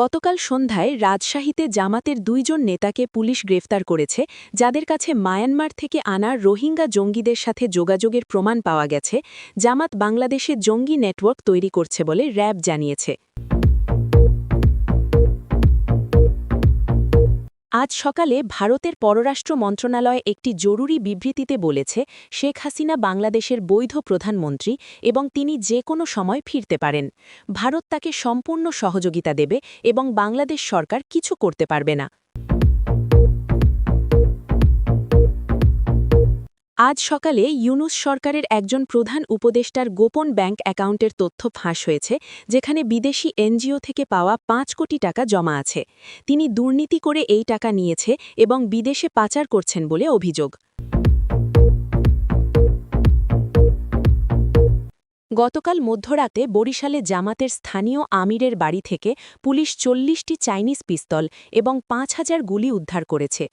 গতকাল সন্ধ্যায় রাজশাহীতে জামাতের দুইজন নেতাকে পুলিশ গ্রেফতার করেছে, যাদের কাছে মায়ানমার থেকে আনা রোহিঙ্গা জঙ্গিদের সাথে যোগাযোগের প্রমাণ পাওয়া গেছে, জামাত বাংলাদেশে জঙ্গি নেটওয়ার্ক তৈরি করছে বলে র্যাব জানিয়েছে। আজ সকালে ভারতের পররাষ্ট্র মন্ত্রণালয় একটি জরুরি বিবৃতিতে বলেছে, শেখ হাসিনা বাংলাদেশের বৈধ প্রধানমন্ত্রী এবং তিনি যে কোনো সময় ফিরতে পারেন। ভারত তাকে সম্পূর্ণ সহযোগিতা দেবে এবং বাংলাদেশ সরকার কিছু করতে পারবে না। আজ সকালে ইউনুস সরকারের একজন প্রধান উপদেষ্টার গোপন ব্যাংক অ্যাকাউন্টের তথ্য ফাঁস হয়েছে, যেখানে বিদেশি এনজিও থেকে পাওয়া পাঁচ কোটি টাকা জমা আছে। তিনি দুর্নীতি করে এই টাকা নিয়েছে এবং বিদেশে পাচার করছেন বলে অভিযোগ। গতকাল মধ্যরাতে বরিশালে জামাতের স্থানীয় আমিরের বাড়ি থেকে পুলিশ চল্লিশটি চাইনিজ পিস্তল এবং পাঁচ হাজার গুলি উদ্ধার করেছে।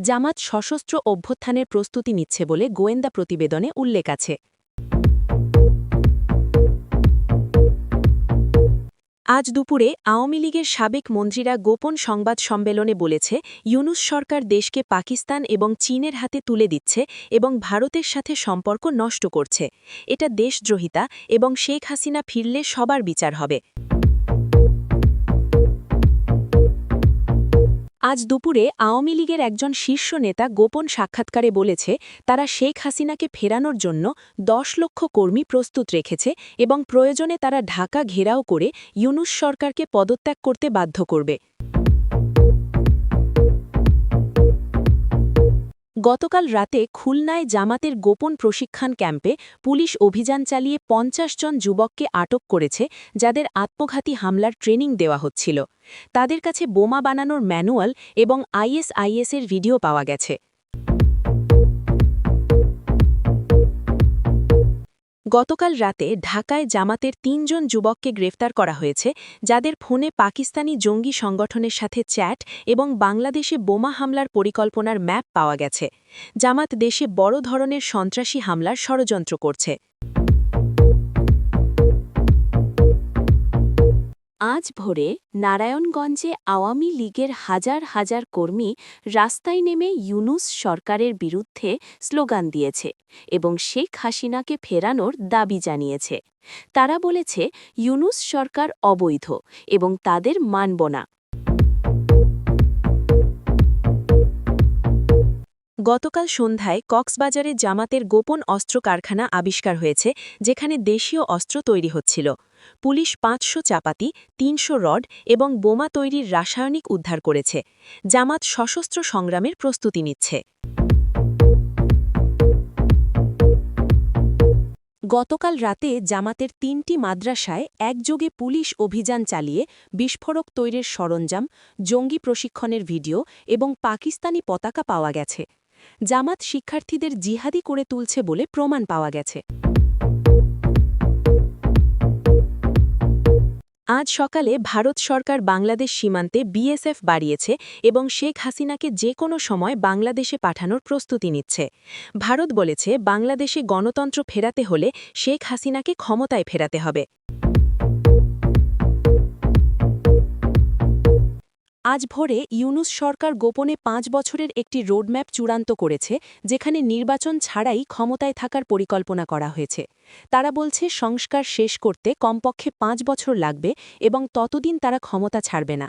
জামাত সশস্ত্র অভ্যুত্থানের প্রস্তুতি নিচ্ছে বলে গোয়েন্দা প্রতিবেদনে উল্লেখ আছে। আজ দুপুরে আওয়ামী লীগের সাবেক মন্ত্রীরা গোপন সংবাদ সম্মেলনে বলেছে, ইউনুস সরকার দেশকে পাকিস্তান এবং চীনের হাতে তুলে দিচ্ছে এবং ভারতের সাথে সম্পর্ক নষ্ট করছে। এটা দেশদ্রোহিতা এবং শেখ হাসিনা ফিরলে সবার বিচার হবে। আজ দুপুরে আওয়ামী লীগের একজন শীর্ষ নেতা গোপন সাক্ষাৎকারে বলেছে, তারা শেখ হাসিনাকে ফেরানোর জন্য দশ লক্ষ কর্মী প্রস্তুত রেখেছে এবং প্রয়োজনে তারা ঢাকা ঘেরাও করে ইউনুস সরকারকে পদত্যাগ করতে বাধ্য করবে। গতকাল রাতে খুলনায় জামাতের গোপন প্রশিক্ষণ ক্যাম্পে পুলিশ অভিযান চালিয়ে পঞ্চাশ জন যুবককে আটক করেছে, যাদের আত্মঘাতী হামলার ট্রেনিং দেওয়া হচ্ছিল। তাদের কাছে বোমা বানানোর ম্যানুয়াল এবং আইএসআইএসের ভিডিও পাওয়া গেছে। গতকাল রাতে ঢাকায় জামাতের তিনজন যুবককে গ্রেফতার করা হয়েছে, যাদের ফোনে পাকিস্তানি জঙ্গি সংগঠনের সাথে চ্যাট এবং বাংলাদেশে বোমা হামলার পরিকল্পনার ম্যাপ পাওয়া গেছে। জামাত দেশে বড় ধরনের সন্ত্রাসী হামলার ষড়যন্ত্র করছে। আজ ভোরে নারায়ণগঞ্জে আওয়ামী লীগের হাজার হাজার কর্মী রাস্তায় নেমে ইউনুস সরকারের বিরুদ্ধে স্লোগান দিয়েছে এবং শেখ হাসিনাকে ফেরানোর দাবি জানিয়েছে। তারা বলেছে, ইউনুস সরকার অবৈধ এবং তাদের মানব না। গতকাল সন্ধ্যায় কক্সবাজারে জামাতের গোপন অস্ত্র কারখানা আবিষ্কার হয়েছে, যেখানে দেশীয় অস্ত্র তৈরি হচ্ছিল। পুলিশ পাঁচশো চাপাতি, তিনশো রড এবং বোমা তৈরির রাসায়নিক উদ্ধার করেছে। জামাত সশস্ত্র সংগ্রামের প্রস্তুতি নিচ্ছে। গতকাল রাতে জামাতের তিনটি মাদ্রাসায় একযোগে পুলিশ অভিযান চালিয়ে বিস্ফোরক তৈরির সরঞ্জাম, জঙ্গি প্রশিক্ষণের ভিডিও এবং পাকিস্তানি পতাকা পাওয়া গেছে। জামাত শিক্ষার্থীদের জিহাদি করে তুলছে বলে প্রমাণ পাওয়া গেছে। আজ সকালে ভারত সরকার বাংলাদেশ সীমান্তে বিএসএফ বাড়িয়েছে এবং শেখ হাসিনাকে যে কোনো সময় বাংলাদেশে পাঠানোর প্রস্তুতি নিচ্ছে। ভারত বলেছে, বাংলাদেশে গণতন্ত্র ফেরাতে হলে শেখ হাসিনাকে ক্ষমতায় ফেরাতে হবে। আজ ভোরে ইউনুস সরকার গোপনে পাঁচ বছরের একটি রোডম্যাপ চূড়ান্ত করেছে, যেখানে নির্বাচন ছাড়াই ক্ষমতায় থাকার পরিকল্পনা করা হয়েছে। তারা বলছে সংস্কার শেষ করতে কমপক্ষে পাঁচ বছর লাগবে এবং ততদিন তারা ক্ষমতা ছাড়বে না।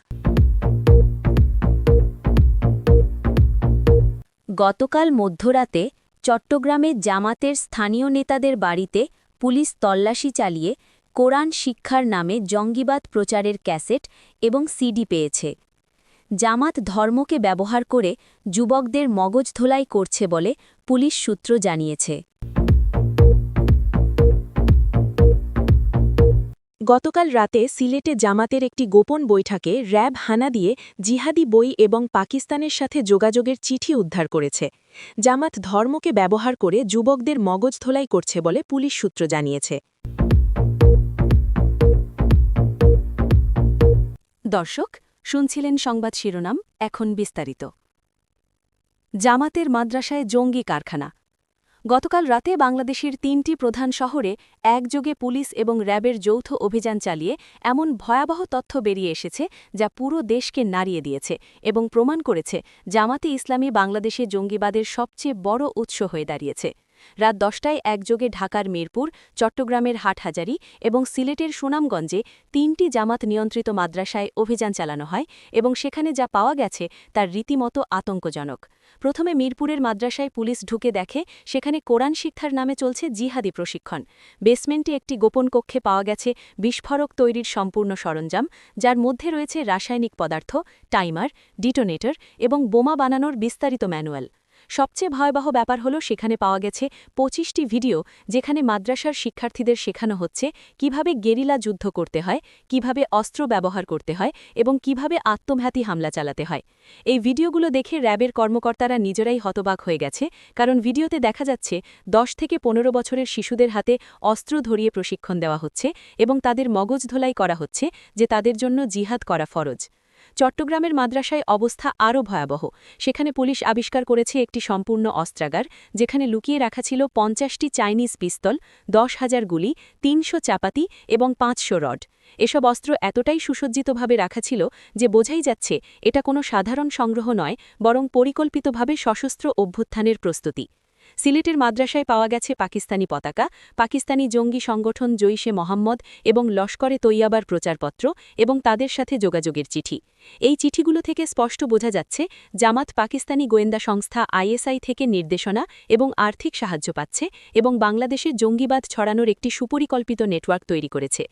গতকাল মধ্যরাতে চট্টগ্রামে জামাতের স্থানীয় নেতাদের বাড়িতে পুলিশ তল্লাশি চালিয়ে কোরআন শিক্ষার নামে জঙ্গিবাদ প্রচারের ক্যাসেট এবং সিডি পেয়েছে। জামাত ধর্মকে ব্যবহার করে যুবকদের মগজ ধোলাই করছে বলে পুলিশ সূত্র জানিয়েছে। গতকাল রাতে সিলেটে জামাতের একটি গোপন বৈঠকে র্যাব হানা দিয়ে জিহাদি বই এবং পাকিস্তানের সাথে যোগাযোগের চিঠি উদ্ধার করেছে। জামাত ধর্মকে ব্যবহার করে যুবকদের মগজ ধোলাই করছে বলে পুলিশ সূত্র জানিয়েছে। দর্শক শুনছিলেন সংবাদ শিরোনাম, এখন বিস্তারিত। জামাতের মাদ্রাসায় জঙ্গি কারখানা। গতকাল রাতে বাংলাদেশের তিনটি প্রধান শহরে একযোগে পুলিশ এবং র্যাবের যৌথ অভিযান চালিয়ে এমন ভয়াবহ তথ্য বেরিয়ে এসেছে যা পুরো দেশকে নাড়িয়ে দিয়েছে এবং প্রমাণ করেছে জামাতে ইসলামী বাংলাদেশে জঙ্গিবাদের সবচেয়ে বড় উৎস হয়ে দাঁড়িয়েছে। রাত দশটায় একযোগে ঢাকার মিরপুর, চট্টগ্রামের হাটহাজারি এবং সিলেটের সুনামগঞ্জে তিনটি জামাত নিয়ন্ত্রিত মাদ্রাসায় অভিযান চালানো হয় এবং সেখানে যা পাওয়া গেছে তার রীতিমতো আতঙ্কজনক। প্রথমে মিরপুরের মাদ্রাসায় পুলিশ ঢুকে দেখে সেখানে কোরআন শিক্ষার নামে চলছে জিহাদি প্রশিক্ষণ। বেসমেন্টে একটি গোপন কক্ষে পাওয়া গেছে বিস্ফোরক তৈরির সম্পূর্ণ সরঞ্জাম, যার মধ্যে রয়েছে রাসায়নিক পদার্থ, টাইমার, ডিটোনেটর এবং বোমা বানানোর বিস্তারিত ম্যানুয়াল। সবচেয়ে ভয়াবহ ব্যাপার হল সেখানে পাওয়া গেছে পঁচিশটি ভিডিও যেখানে মাদ্রাসার শিক্ষার্থীদের শেখানো হচ্ছে কীভাবে গেরিলা যুদ্ধ করতে হয়, কীভাবে অস্ত্র ব্যবহার করতে হয় এবং কীভাবে আত্মঘাতী হামলা চালাতে হয়। এই ভিডিওগুলো দেখে র্যাবের কর্মকর্তারা নিজেরাই হতবাক হয়ে গেছে, কারণ ভিডিওতে দেখা যাচ্ছে দশ থেকে পনেরো বছরের শিশুদের হাতে অস্ত্র ধরিয়ে প্রশিক্ষণ দেওয়া হচ্ছে এবং তাদের মগজ ধোলাই করা হচ্ছে যে তাদের জন্য জিহাদ করা ফরজ। চট্টগ্রামের মাদ্রাসায় অবস্থা আরও ভয়াবহ। সেখানে পুলিশ আবিষ্কার করেছে একটি সম্পূর্ণ অস্ত্রাগার, যেখানে লুকিয়ে রাখা ছিল পঞ্চাশটি চাইনিজ পিস্তল, দশ হাজার গুলি, তিনশো চাপাতি এবং পাঁচশো রড। এসব অস্ত্র এতটাই সুসজ্জিতভাবে রাখা ছিল যে বোঝাই যাচ্ছে এটা কোনো সাধারণ সংগ্রহ নয়, বরং পরিকল্পিতভাবে সশস্ত্র অভ্যুত্থানের প্রস্তুতি। সিলেটের মাদ্রাসায় পাওয়া গেছে পাকিস্তানি পতাকা, পাকিস্তানি জঙ্গি সংগঠন জৈশে মোহাম্মদ এবং লস্করে তৈয়াবার প্রচারপত্র এবং তাদের সাথে যোগাযোগের চিঠি। এই চিঠিগুলো থেকে স্পষ্ট বোঝা যাচ্ছে, জামাত পাকিস্তানি গোয়েন্দা সংস্থা আইএসআই থেকে নির্দেশনা এবং আর্থিক সাহায্য পাচ্ছে এবং বাংলাদেশে জঙ্গিবাদ ছড়ানোর একটি সুপরিকল্পিত নেটওয়ার্ক তৈরি করেছে।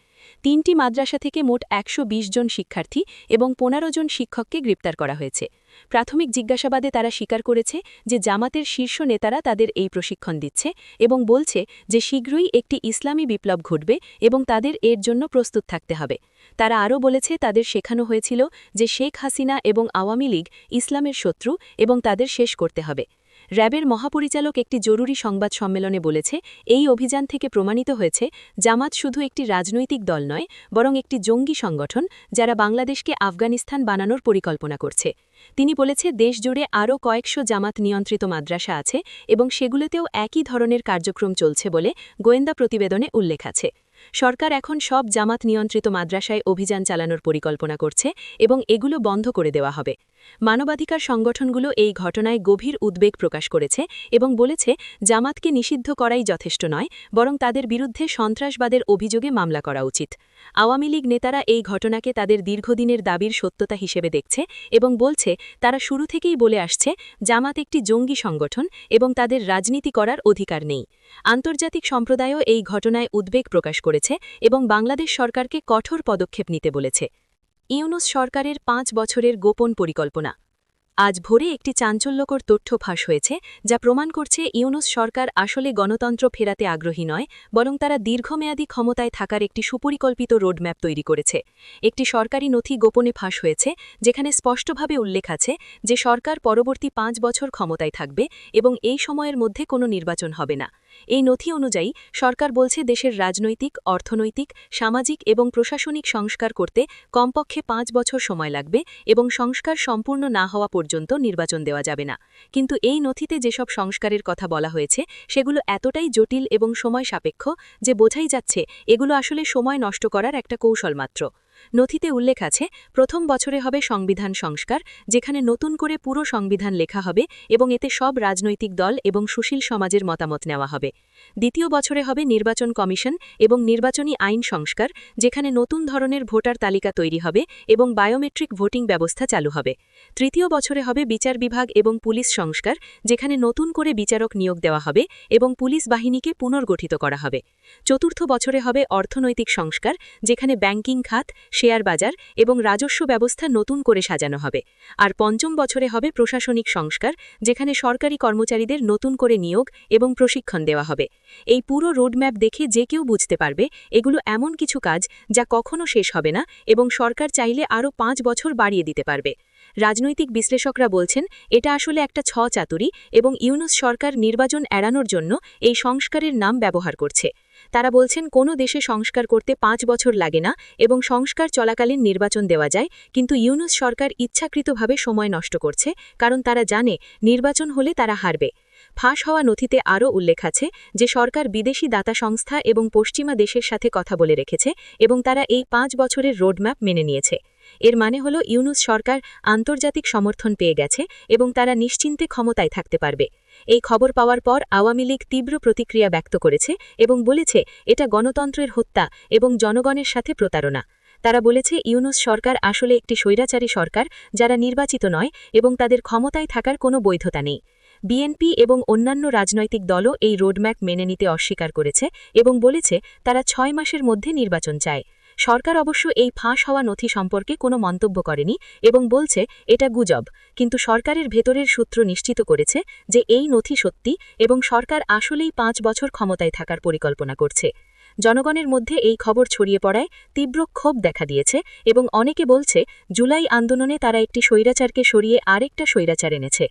তিনটি মাদ্রাসা থেকে মোট একশো বিশ জন শিক্ষার্থী এবং পনেরো জন শিক্ষককে গ্রেপ্তার করা হয়েছে। প্রাথমিক জিজ্ঞাসাবাদে তারা স্বীকার করেছে যে জামাতের শীর্ষ নেতারা তাদের এই প্রশিক্ষণ দিচ্ছে এবং বলছে যে শীঘ্রই একটি ইসলামী বিপ্লব ঘটবে এবং তাদের এর জন্য প্রস্তুত থাকতে হবে। তারা আরও বলেছে, তাদের শেখানো হয়েছিল যে শেখ হাসিনা এবং আওয়ামী লীগ ইসলামের শত্রু এবং তাদের শেষ করতে হবে। র্যাবের মহাপরিচালক একটি জরুরি সংবাদ সম্মেলনে বলেছে, এই অভিযান থেকে প্রমাণিত হয়েছে, জামাত শুধু একটি রাজনৈতিক দল নয়, বরং একটি জঙ্গি সংগঠন যারা বাংলাদেশকে আফগানিস্তান বানানোর পরিকল্পনা করছে। তিনি বলেছে দেশ জুড়ে আরও কয়েকশো জামাত নিয়ন্ত্রিত মাদ্রাসা আছে এবং সেগুলোতেও একই ধরনের কার্যক্রম চলছে বলে গোয়েন্দা প্রতিবেদনে উল্লেখ আছে। সরকার এখন সব জামাত নিয়ন্ত্রিত মাদ্রাসায় অভিযান চালানোর পরিকল্পনা করছে এবং এগুলো বন্ধ করে দেওয়া হবে। মানবাধিকার সংগঠনগুলো এই ঘটনায় গভীর উদ্বেগ প্রকাশ করেছে এবং বলেছে, জামাতকে নিষিদ্ধ করাই যথেষ্ট নয়, বরং তাদের বিরুদ্ধে সন্ত্রাসবাদের অভিযোগে মামলা করা উচিত। আওয়ামী লীগ নেতারা এই ঘটনাকে তাদের দীর্ঘদিনের দাবির সত্যতা হিসেবে দেখছে এবং বলছে, তারা শুরু থেকেই বলে আসছে, জামাত একটি জঙ্গি সংগঠন এবং তাদের রাজনীতি করার অধিকার নেই। আন্তর্জাতিক সম্প্রদায়ও এই ঘটনায় উদ্বেগ প্রকাশ করেছে এবং বাংলাদেশ সরকারকে কঠোর পদক্ষেপ নিতে বলেছে। ইউনুস সরকারের পাঁচ বছরের গোপন পরিকল্পনা। আজ ভোরে একটি চাঞ্চল্যকর তথ্য ফাঁস হয়েছে, যা প্রমাণ করছে ইউনুস সরকার আসলে গণতন্ত্র ফেরাতে আগ্রহী নয়, বরং তারা দীর্ঘমেয়াদী ক্ষমতায় থাকার একটি সুপরিকল্পিত রোডম্যাপ তৈরি করেছে। একটি সরকারি নথি গোপনে ফাঁস হয়েছে, যেখানে স্পষ্টভাবে উল্লেখ আছে যে সরকার পরবর্তী পাঁচ বছর ক্ষমতায় থাকবে এবং এই সময়ের মধ্যে কোনো নির্বাচন হবে না। এই নথি অনুযায়ী, সরকার বলছে দেশের রাজনৈতিক, অর্থনৈতিক, সামাজিক এবং প্রশাসনিক সংস্কার করতে কমপক্ষে পাঁচ বছর সময় লাগবে এবং সংস্কার সম্পূর্ণ না হওয়া পর্যন্ত নির্বাচন দেওয়া যাবে না। কিন্তু এই নথিতে যেসব সংস্কারের কথা বলা হয়েছে, সেগুলো এতটাই জটিল এবং সময় সাপেক্ষ যে বোঝাই যাচ্ছে, এগুলো আসলে সময় নষ্ট করার একটা কৌশল মাত্র। নথিতে উল্লেখ আছে, প্রথম বছরে হবে সংবিধান সংস্কার, যেখানে নতুন করে পুরো সংবিধান লেখা হবে এবং এতে সব রাজনৈতিক দল এবং সুশীল সমাজের মতামত নেওয়া হবে। দ্বিতীয় বছরে হবে নির্বাচন কমিশন এবং নির্বাচনী আইন সংস্কার, যেখানে নতুন ধরনের ভোটার তালিকা তৈরি হবে এবং বায়োমেট্রিক ভোটিং ব্যবস্থা চালু হবে। তৃতীয় বছরে হবে বিচার বিভাগ এবং পুলিশ সংস্কার, যেখানে নতুন করে বিচারক নিয়োগ দেওয়া হবে এবং পুলিশ বাহিনীকে পুনর্গঠিত করা হবে। চতুর্থ বছরে হবে অর্থনৈতিক সংস্কার, যেখানে ব্যাংকিং খাত শেয়ার বাজার এবং রাজস্ব ব্যবস্থা নতুন করে সাজানো হবে। আর পঞ্চম বছরে হবে প্রশাসনিক সংস্কার, যেখানে সরকারি কর্মচারীদের নতুন করে নিয়োগ এবং প্রশিক্ষণ দেওয়া হবে। এই পুরো রোডম্যাপ দেখে যে কেউ বুঝতে পারবে, এগুলো এমন কিছু কাজ যা কখনো শেষ হবে না এবং সরকার চাইলে আরও পাঁচ বছর বাড়িয়ে দিতে পারবে। রাজনৈতিক বিশ্লেষকরা বলছেন, এটা আসলে একটা ছ চাতুরি এবং ইউনুস সরকার নির্বাচন এড়ানোর জন্য এই সংস্কারের নাম ব্যবহার করছে। তারা বলছেন, কোনো দেশে সংস্কার করতে পাঁচ বছর লাগে না এবং সংস্কার চলাকালীন নির্বাচন দেওয়া যায়, কিন্তু ইউনুস সরকার ইচ্ছাকৃতভাবে সময় নষ্ট করছে, কারণ তারা জানে নির্বাচন হলে তারা হারবে। ফাঁস হওয়া নথিতে আরও উল্লেখ আছে যে, সরকার বিদেশি দাতা সংস্থা এবং পশ্চিমা দেশের সাথে কথা বলে রেখেছে এবং তারা এই পাঁচ বছরের রোডম্যাপ মেনে নিয়েছে। এর মানে হল, ইউনুস সরকার আন্তর্জাতিক সমর্থন পেয়ে গেছে এবং তারা নিশ্চিন্তে ক্ষমতায় থাকতে পারবে। এই খবর পাওয়ার পর আওয়ামী লীগ তীব্র প্রতিক্রিয়া ব্যক্ত করেছে এবং বলেছে, এটা গণতন্ত্রের হত্যা এবং জনগণের সাথে প্রতারণা। তারা বলেছে, ইউনুস সরকার আসলে একটি স্বৈরাচারী সরকার যারা নির্বাচিত নয় এবং তাদের ক্ষমতায় থাকার কোনো বৈধতা নেই। বিএনপি এবং অন্যান্য রাজনৈতিক দলও এই রোডম্যাপ মেনে নিতে অস্বীকার করেছে এবং বলেছে, তারা ছয় মাসের মধ্যে নির্বাচন চায়। সরকার অবশ্য এই ফাঁস হওয়া নথি সম্পর্কে কোনো মন্তব্য করেনি এবং বলছে, এটা গুজব। কিন্তু সরকারের ভেতরের সূত্র নিশ্চিত করেছে যে এই নথি সত্যি এবং সরকার আসলেই পাঁচ বছর ক্ষমতায় থাকার পরিকল্পনা করছে। জনগণের মধ্যে এই খবর ছড়িয়ে পড়ায় তীব্র ক্ষোভ দেখা দিয়েছে এবং অনেকে বলছে, জুলাই আন্দোলনে তারা একটি স্বৈরাচারকে সরিয়ে আরেকটা স্বৈরাচার এনেছে।